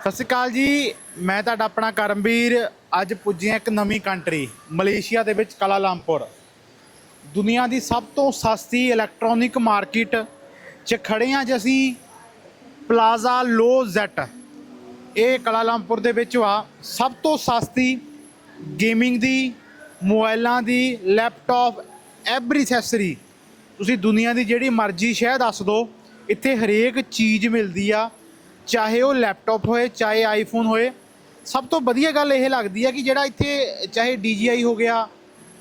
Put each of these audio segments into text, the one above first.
ਸਤਿ ਸ਼੍ਰੀ ਅਕਾਲ ਜੀ। ਮੈਂ ਤੁਹਾਡਾ ਆਪਣਾ ਕਰਮਵੀਰ, ਅੱਜ ਪੁੱਜੇ ਇੱਕ ਨਵੀਂ ਕੰਟਰੀ ਮਲੇਸ਼ੀਆ ਦੇ ਵਿੱਚ ਕਾਲਾਲੰਪੁਰ ਦੁਨੀਆ ਦੀ ਸਭ ਤੋਂ ਸਸਤੀ ਇਲੈਕਟ੍ਰੋਨਿਕ ਮਾਰਕੀਟ 'ਚ ਖੜੇ ਹਾਂ ਜੀ ਅਸੀਂ ਪਲਾਜ਼ਾ ਲੋ ਜ਼ੈਟ ਇਹ ਕਾਲਾਲੰਪੁਰ ਦੇ ਵਿੱਚ ਆ ਸਭ ਤੋਂ ਸਸਤੀ ਗੇਮਿੰਗ ਦੀ ਮੋਬਾਈਲਾਂ ਦੀ ਲੈਪਟਾਪ ਐਵਰੀ ਐਕਸੈਸਰੀ ਤੁਸੀਂ ਦੁਨੀਆ ਦੀ ਜਿਹੜੀ ਮਰਜ਼ੀ ਸ਼ਹਿ ਦੱਸ ਦਿਓ, ਇੱਥੇ ਹਰੇਕ ਚੀਜ਼ ਮਿਲਦੀ ਆ। ਚਾਹੇ ਉਹ ਲੈਪਟਾਪ ਹੋਏ, ਚਾਹੇ ਆਈਫੋਨ ਹੋਏ, ਸਭ ਤੋਂ ਵਧੀਆ ਗੱਲ ਇਹ ਲੱਗਦੀ ਆ ਕਿ ਜਿਹੜਾ ਇੱਥੇ ਚਾਹੇ DJI ਹੋ ਗਿਆ,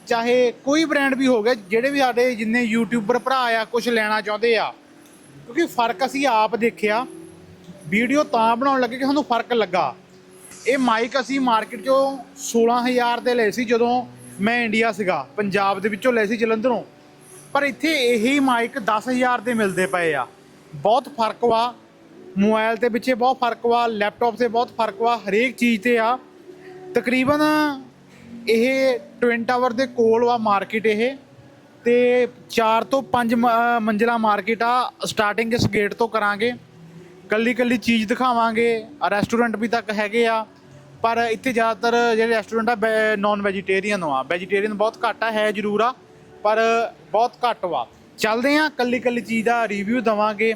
ਚਾਹੇ ਕੋਈ ਬ੍ਰਾਂਡ ਵੀ ਹੋ ਗਿਆ, ਜਿਹੜੇ ਵੀ ਸਾਡੇ ਜਿੰਨੇ ਯੂਟਿਊਬਰ ਭਰਾ ਆ ਕੁਝ ਲੈਣਾ ਚਾਹੁੰਦੇ ਆ, ਕਿਉਂਕਿ ਫ਼ਰਕ ਅਸੀਂ ਆਪ ਦੇਖਿਆ, ਵੀਡੀਓ ਤਾਂ ਬਣਾਉਣ ਲੱਗੇ ਕਿ ਸਾਨੂੰ ਫ਼ਰਕ ਲੱਗਾ। ਇਹ ਮਾਈਕ ਅਸੀਂ ਮਾਰਕੀਟ 'ਚੋਂ 16000 ਦੇ ਲਏ ਸੀ ਜਦੋਂ ਮੈਂ ਇੰਡੀਆ ਸੀਗਾ, ਪੰਜਾਬ ਦੇ ਵਿੱਚੋਂ ਲਏ ਸੀ ਜਲੰਧਰੋਂ। ਪਰ ਇੱਥੇ ਇਹੀ ਮਾਈਕ 10000 ਦੇ ਮਿਲਦੇ ਪਏ ਆ। ਬਹੁਤ ਫ਼ਰਕ ਵਾ ਮੋਬਾਈਲ 'ਤੇ ਪਿੱਛੇ ਬਹੁਤ ਫ਼ਰਕ ਵਾ, ਲੈਪਟਾਪ ਤੇ ਬਹੁਤ ਫ਼ਰਕ ਵਾ, ਹਰੇਕ ਚੀਜ਼ ਤੇ ਆ। ਤਕਰੀਬਨ ਇਹ ਟਵਿਨ ਟਾਵਰ ਦੇ ਕੋਲ ਵਾ ਮਾਰਕੀਟ ਇਹ ਤੇ 4 ਤੋਂ 5 ਮੰਜ਼ਿਲਾ ਮਾਰਕੀਟ ਆ। ਸਟਾਰਟਿੰਗ ਇਸ ਗੇਟ ਤੋਂ ਕਰਾਂਗੇ। ਕੱਲੀ ਕੱਲੀ ਚੀਜ਼ ਦਿਖਾਵਾਂਗੇ। ਰੈਸਟੋਰੈਂਟ ਵੀ ਤੱਕ ਹੈਗੇ ਆ। ਪਰ ਇੱਥੇ ਜ਼ਿਆਦਾਤਰ ਜਿਹੜੇ ਰੈਸਟੋਰੈਂਟ ਆ ਨਾਨ ਵੈਜੀਟੇਰੀਅਨ ਆ ਵੈਜੀਟੇਰੀਅਨ ਬਹੁਤ ਘੱਟ ਆ, ਹੈ ਜ਼ਰੂਰ ਆ, ਪਰ ਬਹੁਤ ਘੱਟ ਵਾ। ਚੱਲਦੇ ਆ ਕੱਲੀ ਕੱਲੀ ਚੀਜ਼ ਦਾ ਰਿਵਿਊ ਦਵਾਂਗੇ।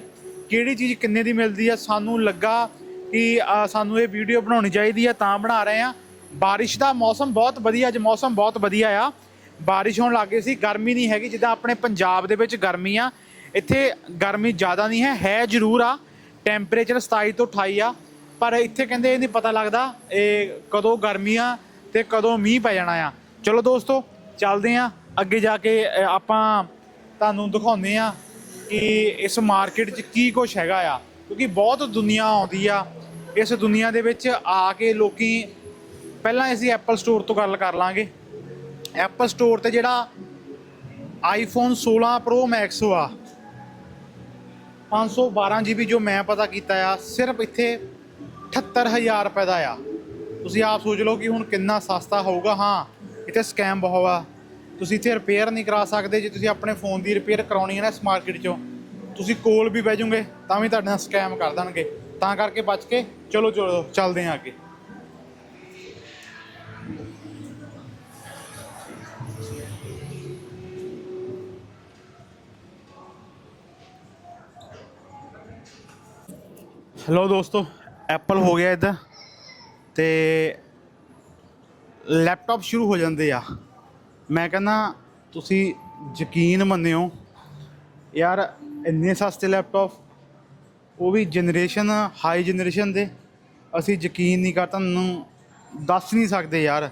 ਕਿਹੜੀ ਚੀਜ਼ ਕਿੰਨੇ ਦੀ ਮਿਲਦੀ ਆ? ਸਾਨੂੰ ਲੱਗਾ ਕਿ ਸਾਨੂੰ ਇਹ ਵੀਡੀਓ ਬਣਾਉਣੀ ਚਾਹੀਦੀ ਆ, ਤਾਂ ਬਣਾ ਰਹੇ ਆ। ਬਾਰਿਸ਼ ਦਾ ਮੌਸਮ ਬਹੁਤ ਵਧੀਆ, ਅੱਜ ਮੌਸਮ ਬਹੁਤ ਵਧੀਆ ਆ। ਬਾਰਿਸ਼ ਹੋਣ ਲੱਗ ਗਈ ਸੀ, ਗਰਮੀ ਨਹੀਂ ਹੈਗੀ, ਜਿੱਦਾਂ ਆਪਣੇ ਪੰਜਾਬ ਦੇ ਵਿੱਚ ਗਰਮੀ ਆ। ਇੱਥੇ ਗਰਮੀ ਜ਼ਿਆਦਾ ਨਹੀਂ ਹੈ ਹੈ ਜ਼ਰੂਰ ਆ। ਟੈਂਪਰੇਚਰ 27 ਤੋਂ 28 ਆ। ਪਰ ਇੱਥੇ ਕਹਿੰਦੇ ਇਹ ਨਹੀਂ ਪਤਾ ਲੱਗਦਾ, ਇਹ ਕਦੋਂ ਗਰਮੀ ਆ ਤੇ ਕਦੋਂ ਮੀਂਹ ਪੈ ਜਾਣਾ ਆ। ਚਲੋ ਦੋਸਤੋ, ਚੱਲਦੇ ਆ। ਅੱਗੇ ਜਾ ਕੇ ਆਪਾਂ ਤੁਹਾਨੂੰ ਦਿਖਾਉਂਦੇ ਆ ਕਿ ਇਸ ਮਾਰਕੀਟ 'ਚ ਕੀ ਕੁਝ ਹੈਗਾ ਆ, ਕਿਉਂਕਿ ਬਹੁਤ ਦੁਨੀਆ ਆਉਂਦੀ ਆ। ਇਸ ਦੁਨੀਆ ਦੇ ਵਿੱਚ ਆ ਕੇ ਲੋਕੀ ਪਹਿਲਾਂ ਅਸੀਂ ਐਪਲ ਸਟੋਰ ਤੋਂ ਗੱਲ ਕਰ ਲਾਂਗੇ। ਐਪਲ ਸਟੋਰ ਤੇ ਜਿਹੜਾ ਆਈਫੋਨ 16 Pro Max ਆ 512 GB ਜੋ ਮੈਂ ਪਤਾ ਕੀਤਾ ਆ, ਸਿਰਫ ਇੱਥੇ 78000 ਰੁਪਏ ਦਾ ਆ। ਤੁਸੀਂ ਆਪ ਸੋਚ ਲਓ ਕਿ ਹੁਣ ਕਿੰਨਾ ਸਸਤਾ ਹੋਊਗਾ। ਹਾਂ, ਇੱਥੇ ਸਕੈਮ ਬਹੁਤ ਆ। ਤੁਸੀਂ ਇੱਥੇ ਰਿਪੇਅਰ ਨਹੀਂ ਕਰਾ ਸਕਦੇ, ਜੇ ਤੁਸੀਂ ਆਪਣੇ ਫੋਨ ਦੀ ਰਿਪੇਅਰ ਕਰਾਉਣੀ ਹੈ ਨਾ ਇਸ ਮਾਰਕੀਟ 'ਚੋਂ, ਤੁਸੀਂ ਕੋਲ ਵੀ ਬਹਿ ਜਾਓਗੇ, ਤਾਂ ਵੀ ਤੁਹਾਡੇ ਨਾਲ ਸਕੈਮ ਕਰ ਦੇਣਗੇ। ਤਾਂ ਕਰਕੇ ਬਚ ਕੇ, ਚਲੋ ਚਲੋ, ਚੱਲਦੇ ਹਾਂ ਅੱਗੇ। ਹੈਲੋ ਦੋਸਤੋ ਐਪਲ ਹੋ ਗਿਆ ਇੱਧਰ, ਤੇ ਲੈਪਟਾਪ ਸ਼ੁਰੂ ਹੋ ਜਾਂਦੇ ਆ। ਮੈਂ ਕਹਿੰਦਾ, ਤੁਸੀਂ ਯਕੀਨ ਮੰਨਿਓ, ਯਾਰ ਇੰਨੇ ਸਸਤੇ ਲੈਪਟਾਪ, ਉਹ ਵੀ ਜਨਰੇਸ਼ਨ ਹਾਈ ਜਨਰੇਸ਼ਨ ਦੇ, ਅਸੀਂ ਯਕੀਨ ਨਹੀਂ ਕਰ, ਤੁਹਾਨੂੰ ਦੱਸ ਨਹੀਂ ਸਕਦੇ ਯਾਰ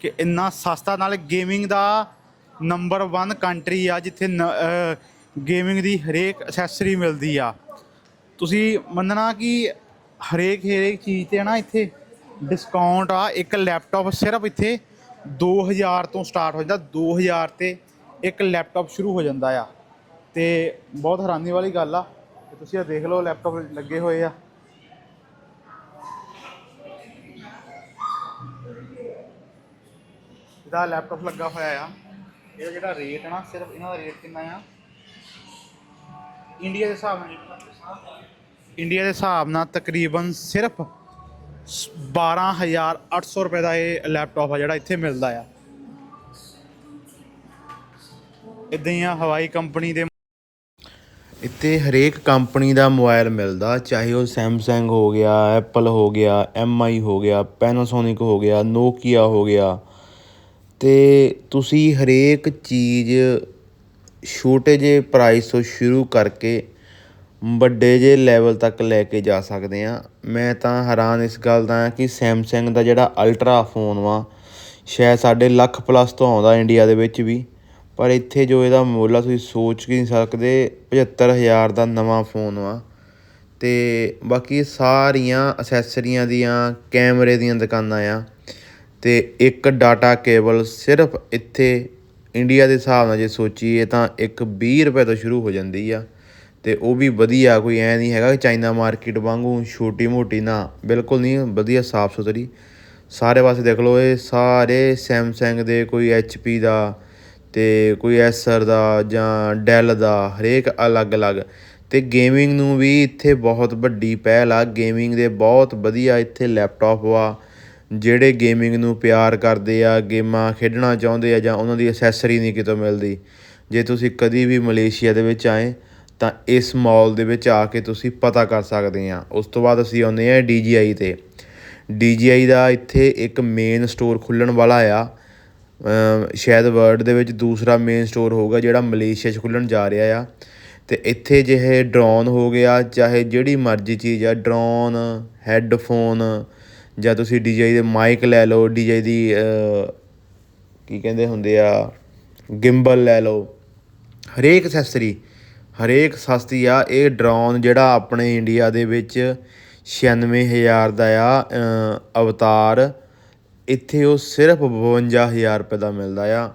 ਕਿ ਇੰਨਾ ਸਸਤਾ, ਨਾਲ ਗੇਮਿੰਗ ਦਾ ਨੰਬਰ 1 ਕੰਟਰੀ ਆ, ਜਿੱਥੇ ਗੇਮਿੰਗ ਦੀ ਹਰੇਕ ਐਕਸੈਸਰੀ ਮਿਲਦੀ ਆ। ਤੁਸੀਂ ਮੰਨਣਾ ਕਿ ਹਰੇਕ ਹਰੇਕ ਚੀਜ਼ ਤੇ ਨਾ ਇੱਥੇ ਡਿਸਕਾਊਂਟ ਆ, ਇੱਕ ਲੈਪਟਾਪ ਸਿਰਫ ਇੱਥੇ 2000 ਤੋਂ ਸਟਾਰਟ ਹੋ ਜਾਂਦਾ 2000 ਤੇ ਇੱਕ ਲੈਪਟਾਪ ਸ਼ੁਰੂ ਹੋ ਜਾਂਦਾ ਆ। ਤੇ ਬਹੁਤ ਹੈਰਾਨੀ ਵਾਲੀ ਗੱਲ ਆ ਤੇ ਤੁਸੀਂ ਇਹ ਦੇਖ ਲਓ, ਲੈਪਟਾਪ ਲੱਗੇ ਹੋਏ ਆ। ਇਹਦਾ ਲੈਪਟਾਪ ਲੱਗਾ ਹੋਇਆ ਆ। ਇਹਦਾ ਜਿਹੜਾ ਰੇਟ ਹੈ ਨਾ, ਸਿਰਫ ਇਹਨਾਂ ਦਾ ਰੇਟ ਕਿੰਨਾ ਆ? ਇੰਡੀਆ ਦੇ ਹਿਸਾਬ ਨਾਲ। ਇੰਡੀਆ ਦੇ ਹਿਸਾਬ ਨਾਲ ਤਕਰੀਬਨ ਸਿਰਫ 12800 ਰੁਪਏ ਦਾ ਇਹ ਲੈਪਟਾਪ ਆ ਜਿਹੜਾ ਇੱਥੇ ਮਿਲਦਾ ਆ। ਇਦਾਂ ਹੀ ਆ, ਹਵਾਈ ਕੰਪਨੀ ਦੇ ਇੱਥੇ ਹਰੇਕ ਕੰਪਨੀ ਦਾ ਮੋਬਾਈਲ ਮਿਲਦਾ, ਚਾਹੇ ਉਹ ਸੈਮਸੰਗ ਹੋ ਗਿਆ ਐਪਲ ਹੋ ਗਿਆ ਐਮਆਈ ਹੋ ਗਿਆ ਪੈਨਾਸੋਨਿਕ ਹੋ ਗਿਆ ਨੋਕੀਆ ਹੋ ਗਿਆ। ਤੇ ਤੁਸੀਂ ਹਰੇਕ ਚੀਜ਼ ਛੋਟੇ ਜਿਹੇ ਪ੍ਰਾਈਸ ਤੋਂ ਸ਼ੁਰੂ ਕਰਕੇ ਵੱਡੇ ਜਿਹੇ ਲੈਵਲ ਤੱਕ ਲੈ ਕੇ ਜਾ ਸਕਦੇ ਹਾਂ। ਮੈਂ ਤਾਂ ਹੈਰਾਨ ਇਸ ਗੱਲ ਦਾ ਹਾਂ ਕਿ ਸੈਮਸੰਗ ਦਾ ਜਿਹੜਾ ਅਲਟਰਾ ਫੋਨ ਵਾ, ਸ਼ਾਇਦ ਸਾਡੇ ਲੱਖ ਪਲੱਸ ਤੋਂ ਆਉਂਦਾ ਇੰਡੀਆ ਦੇ ਵਿੱਚ ਵੀ। ਪਰ ਇੱਥੇ ਜੋ ਇਹਦਾ ਮੁੱਲ ਆ, ਤੁਸੀਂ ਸੋਚ ਵੀ ਨਹੀਂ ਸਕਦੇ 75000 ਦਾ ਨਵਾਂ ਫੋਨ ਵਾ। ਅਤੇ ਬਾਕੀ ਸਾਰੀਆਂ ਅਸੈਸਰੀਆਂ ਦੀਆਂ ਕੈਮਰੇ ਦੀਆਂ ਦੁਕਾਨਾਂ ਆ। ਅਤੇ ਇੱਕ ਡਾਟਾ ਕੇਬਲ ਸਿਰਫ ਇੱਥੇ ਇੰਡੀਆ ਦੇ ਹਿਸਾਬ ਨਾਲ ਜੇ ਸੋਚੀਏ ਤਾਂ ਇੱਕ 20 ਰੁਪਏ ਤੋਂ ਸ਼ੁਰੂ ਹੋ ਜਾਂਦੀ ਆ। ਤੇ ਉਹ ਵੀ ਵਧੀਆ, ਕੋਈ ਐ ਨਹੀਂ ਹੈਗਾ ਕਿ ਚਾਈਨਾ ਮਾਰਕੀਟ ਵਾਂਗੂ ਛੋਟੀ ਮੋਟੀ ਨਾ, ਬਿਲਕੁਲ ਨਹੀਂ, ਵਧੀਆ ਸਾਫ਼ ਸੁਥਰੀ। ਸਾਰੇ ਪਾਸੇ ਦੇਖ ਲਓ ਇਹ, ਸਾਰੇ ਸੈਮਸੰਗ ਦੇ, ਕੋਈ HP ਦਾ ਤੇ ਕੋਈ ਐਸਰ ਦਾ ਜਾਂ ਡੈਲ ਦਾ, ਹਰੇਕ ਅਲੱਗ-ਅਲੱਗ। ਤੇ ਗੇਮਿੰਗ ਨੂੰ ਵੀ ਇੱਥੇ ਬਹੁਤ ਵੱਡੀ ਪਹਿਲ ਆ ਗੇਮਿੰਗ ਦੇ ਬਹੁਤ ਵਧੀਆ ਇੱਥੇ ਲੈਪਟਾਪ ਵਾ ਜਿਹੜੇ ਗੇਮਿੰਗ ਨੂੰ ਪਿਆਰ ਕਰਦੇ ਆ, ਗੇਮਾਂ ਖੇਡਣਾ ਚਾਹੁੰਦੇ ਆ ਜਾਂ ਉਹਨਾਂ ਦੀ ਅਸੈਸਰੀ ਨਹੀਂ ਕਿਤੋਂ ਮਿਲਦੀ। ਜੇ ਤੁਸੀਂ ਕਦੀ ਵੀ ਮਲੇਸ਼ੀਆ ਦੇ ਵਿੱਚ ਆਏ ਤਾਂ ਇਸ ਮਾਲ ਦੇ ਵਿੱਚ ਆ ਕੇ ਤੁਸੀਂ ਪਤਾ ਕਰ ਸਕਦੇ ਆ ਉਸ ਤੋਂ ਬਾਅਦ ਅਸੀਂ ਆਉਂਦੇ ਆ DJI ਤੇ। DJI ਦਾ ਇੱਥੇ ਇੱਕ ਮੇਨ ਸਟੋਰ ਖੁੱਲਣ ਵਾਲਾ ਆ। ਸ਼ਾਇਦ ਵਰਲਡ ਦੇ ਵਿੱਚ ਦੂਸਰਾ ਮੇਨ ਸਟੋਰ ਹੋਊਗਾ ਜਿਹੜਾ ਮਲੇਸ਼ੀਆ 'ਚ ਖੁੱਲਣ ਜਾ ਰਿਹਾ ਆ। ਤੇ ਇੱਥੇ ਜਿਹੇ ਡਰੋਨ ਹੋ ਗਿਆ, ਚਾਹੇ ਜਿਹੜੀ ਮਰਜ਼ੀ ਚੀਜ਼ ਆ ਡਰੋਨ ਹੈੱਡਫੋਨ ਜਾਂ ਤੁਸੀਂ DJI ਦੇ ਮਾਈਕ ਲੈ ਲਓ DJI ਦੀ ਕੀ ਕਹਿੰਦੇ ਹੁੰਦੇ ਆ ਗਿੰਬਲ ਲੈ ਲਓ, ਹਰੇਕ ਅਸੈਸਰੀ ਹਰੇਕ ਸਸਤੀ ਆ। ਇਹ ਡਰੋਨ ਜਿਹੜਾ ਆਪਣੇ ਇੰਡੀਆ ਦੇ ਵਿੱਚ 96000 ਦਾ ਆ ਅਵਤਾਰ। ਇੱਥੇ ਉਹ ਸਿਰਫ 52000 ਰੁਪਏ ਦਾ ਮਿਲਦਾ ਆ।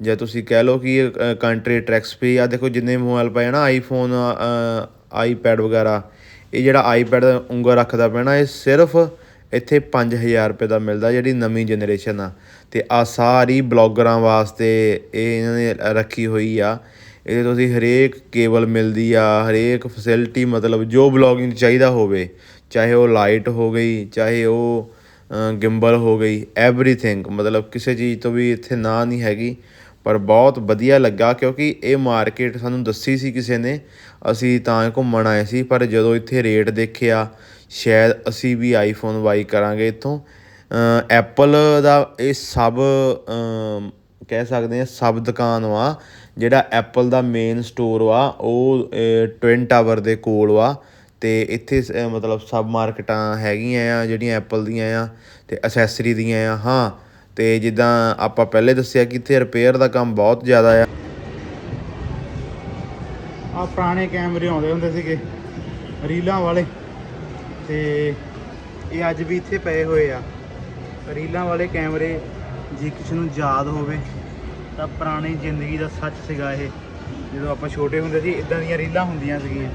ਜੇ ਤੁਸੀਂ ਕਹਿ ਲਓ ਕਿ ਇਹ ਕੰਟਰੀ ਟਰੈਕਸ ਪੇ ਆ, ਦੇਖੋ ਜਿੰਨੇ ਮੋਬਾਈਲ ਪਏ ਆ ਨਾ ਆਈਫੋਨ ਆਈਪੈਡ ਵਗੈਰਾ, ਇਹ ਜਿਹੜਾ ਆਈਪੈਡ ਉਂਗਲ ਰੱਖਦਾ ਪਿਆ ਨਾ, ਇਹ ਸਿਰਫ ਇੱਥੇ 5000 ਰੁਪਏ ਦਾ ਮਿਲਦਾ ਜਿਹੜੀ ਨਵੀਂ ਜਨਰੇਸ਼ਨ ਆ। ਤੇ ਆ ਸਾਰੀ ਬਲੌਗਰਾਂ ਵਾਸਤੇ ਇਹ ਇਹਨਾਂ ਨੇ ਰੱਖੀ ਹੋਈ ਆ। ਇਹਦੇ ਤੋਂ ਅਸੀਂ ਹਰੇਕ ਕੇਬਲ ਮਿਲਦੀ ਆ, ਹਰੇਕ ਫੈਸਿਲਿਟੀ ਮਤਲਬ ਜੋ ਬਲੌਗਿੰਗ ਚਾਹੀਦਾ ਹੋਵੇ, ਚਾਹੇ ਉਹ ਲਾਈਟ ਹੋ ਗਈ, ਚਾਹੇ ਉਹ ਗਿੰਬਲ ਹੋ ਗਈ ਐਵਰੀਥਿੰਗ ਮਤਲਬ ਕਿਸੇ ਚੀਜ਼ ਤੋਂ ਵੀ ਇੱਥੇ ਨਾ ਨਹੀਂ ਹੈਗੀ, ਪਰ ਬਹੁਤ ਵਧੀਆ ਲੱਗਾ ਕਿਉਂਕਿ ਇਹ ਮਾਰਕੀਟ ਸਾਨੂੰ ਦੱਸੀ ਸੀ ਕਿਸੇ ਨੇ, ਅਸੀਂ ਤਾਂ ਘੁੰਮਣ ਆਏ ਸੀ, ਪਰ ਜਦੋਂ ਇੱਥੇ ਰੇਟ ਦੇਖਿਆ, ਸ਼ਾਇਦ ਅਸੀਂ ਵੀ ਆਈਫੋਨ ਬਾਈ ਕਰਾਂਗੇ ਇੱਥੋਂ ਐਪਲ ਦਾ ਇਹ ਸਭ ਕਹਿ ਸਕਦੇ ਆ ਸਬ ਦੁਕਾਨ ਵਾ, ਜਿਹੜਾ ਐਪਲ ਦਾ ਮੇਨ ਸਟੋਰ ਵਾ, ਉਹ ਟਵਿਨ ਟਾਵਰ ਦੇ ਕੋਲ ਵਾ। ਤੇ ਇੱਥੇ ਸ- ਮਤਲਬ ਸਬ ਮਾਰਕੀਟਾਂ ਹੈਗੀਆਂ ਆ, ਜਿਹੜੀਆਂ ਐਪਲ ਦੀਆਂ ਆ, ਤੇ ਅਸੈਸਰੀ ਦੀਆਂ ਆ, ਹਾਂ। ਤੇ ਜਿੱਦਾਂ ਆਪਾਂ ਪਹਿਲੇ ਦੱਸਿਆ ਕਿ ਇੱਥੇ ਰਿਪੇਅਰ ਦਾ ਕੰਮ ਬਹੁਤ ਜ਼ਿਆਦਾ ਆ। ਆ ਪੁਰਾਣੇ ਕੈਮਰੇ ਆਉਂਦੇ ਹੁੰਦੇ ਸੀਗੇ, ਰੀਲਾਂ ਵਾਲੇ। ਤੇ ਇਹ ਅੱਜ ਵੀ ਇੱਥੇ ਪਏ ਹੋਏ ਆ। ਰੀਲਾਂ ਵਾਲੇ ਕੈਮਰੇ, ਜੇ ਕਿਸੇ ਨੂੰ ਯਾਦ ਹੋਵੇ। ਤਾਂ ਪੁਰਾਣੀ ਜ਼ਿੰਦਗੀ ਦਾ ਸੱਚ ਸੀਗਾ ਇਹ। ਜਦੋਂ ਆਪਾਂ ਛੋਟੇ ਹੁੰਦੇ ਸੀ ਇਦਾਂ ਦੀਆਂ ਰੀਲਾਂ ਹੁੰਦੀਆਂ ਸੀਗੀਆਂ।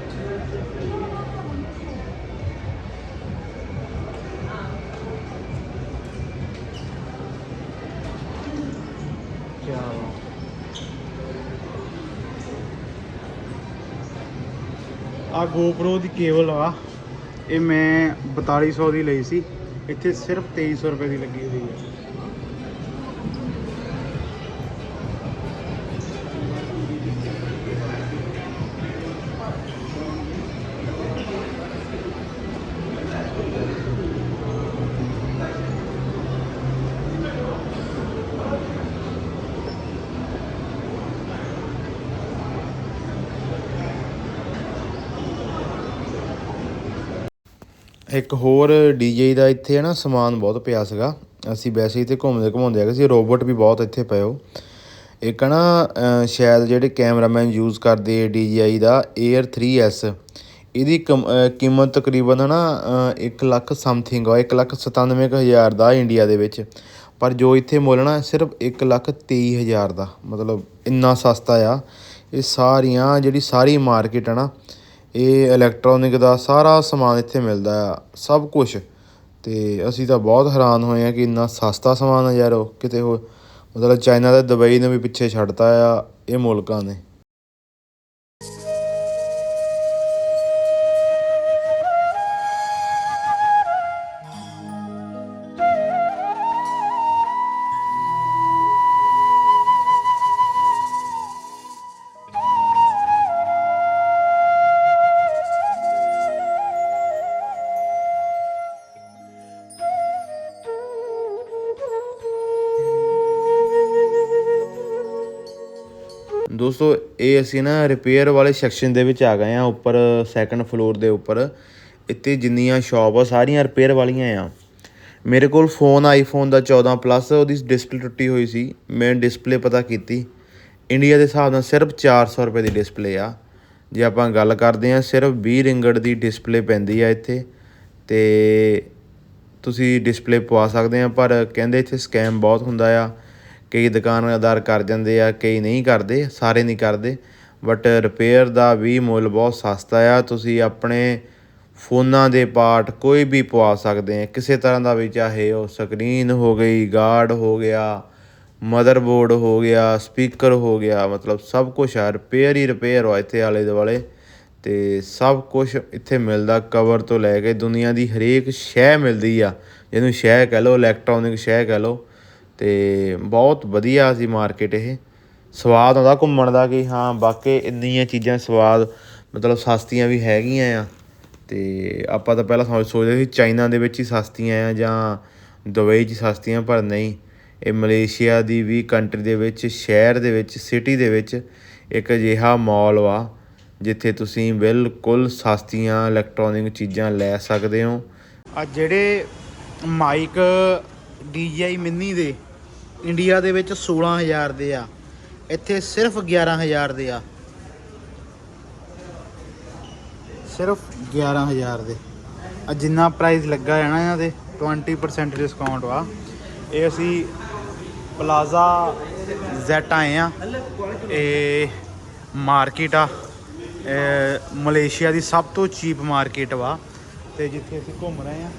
ਚਲੋ। ਆ GoPro ਦੀ ਕੇਬਲ ਆ। ਇਹ ਮੈਂ 4200 ਦੀ ਲਈ ਸੀ। ਇੱਥੇ ਸਿਰਫ 2300 ਰੁਪਏ ਦੀ ਲੱਗੀ ਹੋਈ ਹੈ। ਇੱਕ ਹੋਰ ਡੀਜੇ ਦਾ ਇੱਥੇ ਹੈ ਨਾ ਸਮਾਨ ਬਹੁਤ ਪਿਆ ਸੀਗਾ। ਅਸੀਂ ਵੈਸੇ ਹੀ ਇੱਥੇ ਘੁੰਮਦੇ ਘੁੰਮਾਉਂਦੇ ਹੈਗੇ ਸੀ। ਰੋਬੋਟ ਵੀ ਬਹੁਤ ਇੱਥੇ ਪਏ ਹੋ ਇੱਕ ਨਾ ਅਹ, ਸ਼ਾਇਦ ਜਿਹੜੇ ਕੈਮਰਾਮੈਨ ਯੂਜ਼ ਕਰਦੇ DJI ਦਾ Air 3S ਇਹਦੀ ਕਮ- ਕੀਮਤ ਤਕਰੀਬਨ ਹੈ ਨਾ 1 ਲੱਖ ਸਮਥਿੰਗ ਆ 1 ਲੱਖ 97 ਕੁ ਹਜ਼ਾਰ ਦਾ ਇੰਡੀਆ ਦੇ ਵਿੱਚ। ਪਰ ਜੋ ਇੱਥੇ ਮੁੱਲ ਨਾ ਸਿਰਫ 1 ਲੱਖ 23 ਹਜ਼ਾਰ ਦਾ। ਮਤਲਬ ਇੰਨਾ ਸਸਤਾ ਆ। ਇਹ ਸਾਰੀਆਂ ਜਿਹੜੀ ਸਾਰੀ ਮਾਰਕੀਟ ਹੈ ਨਾ ਇਹ ਇਲੈਕਟ੍ਰੋਨਿਕ ਦਾ ਸਾਰਾ ਸਮਾਨ ਇੱਥੇ ਮਿਲਦਾ ਆ, ਸਭ ਕੁਝ ਤੇ ਅਸੀਂ ਤਾਂ ਬਹੁਤ ਹੈਰਾਨ ਹੋਏ ਆ ਕਿ ਇੰਨਾ ਸਸਤਾ ਸਮਾਨ ਆ ਯਾਰ ਉਹ, ਕਿਤੇ ਹੋ ਮਤਲਬ ਚਾਈਨਾ ਤੇ ਦੁਬਈ ਨੂੰ ਵੀ ਪਿੱਛੇ ਛੱਡਤਾ ਆ, ਇਹ ਮੁਲਕਾਂ ਨੇ। ਦੋਸਤੋ, ਇਹ ਅਸੀਂ ਨਾ ਰਿਪੇਅਰ ਵਾਲੇ ਸੈਕਸ਼ਨ ਦੇ ਵਿੱਚ ਆ ਗਏ ਆ ਉੱਪਰ ਸੈਕੰਡ ਫਲੋਰ ਦੇ ਉੱਪਰ। ਇੱਥੇ ਜਿੰਨੀਆਂ ਸ਼ਾਪ ਆ, ਸਾਰੀਆਂ ਰਿਪੇਅਰ ਵਾਲੀਆਂ ਆ। ਮੇਰੇ ਕੋਲ ਫੋਨ ਆਈਫੋਨ ਦਾ 14 ਪਲੱਸ ਉਹਦੀ ਡਿਸਪਲੇ ਟੁੱਟੀ ਹੋਈ ਸੀ। ਮੈਂ ਡਿਸਪਲੇ ਪਤਾ ਕੀਤੀ। ਇੰਡੀਆ ਦੇ ਹਿਸਾਬ ਨਾਲ ਸਿਰਫ 400 ਰੁਪਏ ਦੀ ਡਿਸਪਲੇ ਆ। ਜੇ ਆਪਾਂ ਗੱਲ ਕਰਦੇ ਆ ਸਿਰਫ 20 ਰਿੰਗਟ ਦੀ ਡਿਸਪਲੇ ਪੈਂਦੀ ਆ ਇੱਥੇ। ਤੇ ਤੁਸੀਂ ਡਿਸਪਲੇ ਪਵਾ ਸਕਦੇ ਆ ਪਰ ਕਹਿੰਦੇ ਇੱਥੇ ਸਕੈਮ ਬਹੁਤ ਹੁੰਦਾ ਆ। ਕਈ ਦੁਕਾਨਦਾਰ ਕਰ ਜਾਂਦੇ ਆ, ਕਈ ਨਹੀਂ ਕਰਦੇ, ਸਾਰੇ ਨਹੀਂ ਕਰਦੇ। ਬਟ ਰਿਪੇਅਰ ਦਾ ਵੀ ਮੁੱਲ ਬਹੁਤ ਸਸਤਾ ਆ। ਤੁਸੀਂ ਆਪਣੇ ਫੋਨਾਂ ਦੇ ਪਾਰਟ ਕੋਈ ਵੀ ਪਵਾ ਸਕਦੇ ਆ। ਕਿਸੇ ਤਰ੍ਹਾਂ ਦਾ ਵੀ ਚਾਹੇ ਉਹ ਸਕਰੀਨ ਹੋ ਗਈ, ਗਾਰਡ ਹੋ ਗਿਆ, ਮਦਰਬੋਰਡ ਹੋ ਗਿਆ, ਸਪੀਕਰ ਹੋ ਗਿਆ, ਮਤਲਬ ਸਭ ਕੁਝ ਆ। ਰਿਪੇਅਰ ਹੀ ਰਿਪੇਅਰ ਆ ਇੱਥੇ ਆਲੇ ਦੁਆਲੇ। ਤੇ ਸਭ ਕੁਝ ਇੱਥੇ ਮਿਲਦਾ ਕਵਰ ਤੋਂ ਲੈ ਕੇ ਦੁਨੀਆ ਦੀ ਹਰੇਕ ਸ਼ੈ ਮਿਲਦੀ ਆ। ਜਿਹਨੂੰ ਸ਼ੈ ਕਹਿ ਲਓ ਇਲੈਕਟ੍ਰੋਨਿਕ ਸ਼ੈ ਕਹਿ ਲਓ। ਤੇ ਬਹੁਤ ਵਧੀਆ ਸੀ ਮਾਰਕੀਟ ਇਹ। ਸਵਾਦ ਆਉਂਦਾ ਘੁੰਮਣ ਦਾ ਕਿ ਹਾਂ, ਵਾਕਈ ਇੰਨੀਆਂ ਚੀਜ਼ਾਂ ਸਵਾਦ, ਮਤਲਬ ਸਸਤੀਆਂ ਵੀ ਹੈਗੀਆਂ ਆ। ਤੇ ਆਪਾਂ ਤਾਂ ਪਹਿਲਾਂ ਸੋਚ, ਸੋਚਦੇ ਸੀ ਚਾਈਨਾ ਦੇ ਵਿੱਚ ਹੀ ਸਸਤੀਆਂ ਆ ਜਾਂ ਦੁਬਈ 'ਚ ਸਸਤੀਆਂ, ਪਰ ਨਹੀਂ। ਇਹ ਮਲੇਸ਼ੀਆ ਦੀ ਵੀ ਕੰਟਰੀ ਦੇ ਵਿੱਚ, ਸ਼ਹਿਰ ਦੇ ਵਿੱਚ ਸਿਟੀ ਦੇ ਵਿੱਚ ਇੱਕ ਅਜਿਹਾ ਮਾਲ ਵਾ, ਜਿੱਥੇ ਤੁਸੀਂ ਬਿਲਕੁਲ ਸਸਤੀਆਂ ਇਲੈਕਟ੍ਰੋਨਿਕ ਚੀਜ਼ਾਂ ਲੈ ਸਕਦੇ ਹੋ। ਆ ਜਿਹੜੇ ਮਾਈਕ DJI ਮਿੰਨੀ ਦੇ ਇੰਡੀਆ ਦੇ ਵਿੱਚ 16000 ਦੇ ਆ। ਇੱਥੇ ਸਿਰਫ 11000 ਦੇ ਆ। ਸਿਰਫ 11000 ਦੇ। ਆ ਜਿੰਨਾ ਪ੍ਰਾਈਸ ਲੱਗਾ ਹੈ ਨਾ ਇਹਨਾਂ ਦੇ 20% ਡਿਸਕਾਊਂਟ ਵਾ ਇਹ ਅਸੀਂ ਪਲਾਜ਼ਾ ਜ਼ੈਟ ਆਏ ਆ। ਇਹ ਮਾਰਕੀਟ ਆ। ਮਲੇਸ਼ੀਆ ਦੀ ਸਭ ਤੋਂ ਚੀਪ ਮਾਰਕੀਟ ਵਾ। ਤੇ ਜਿੱਥੇ ਅਸੀਂ ਘੁੰਮ ਰਹੇ ਆ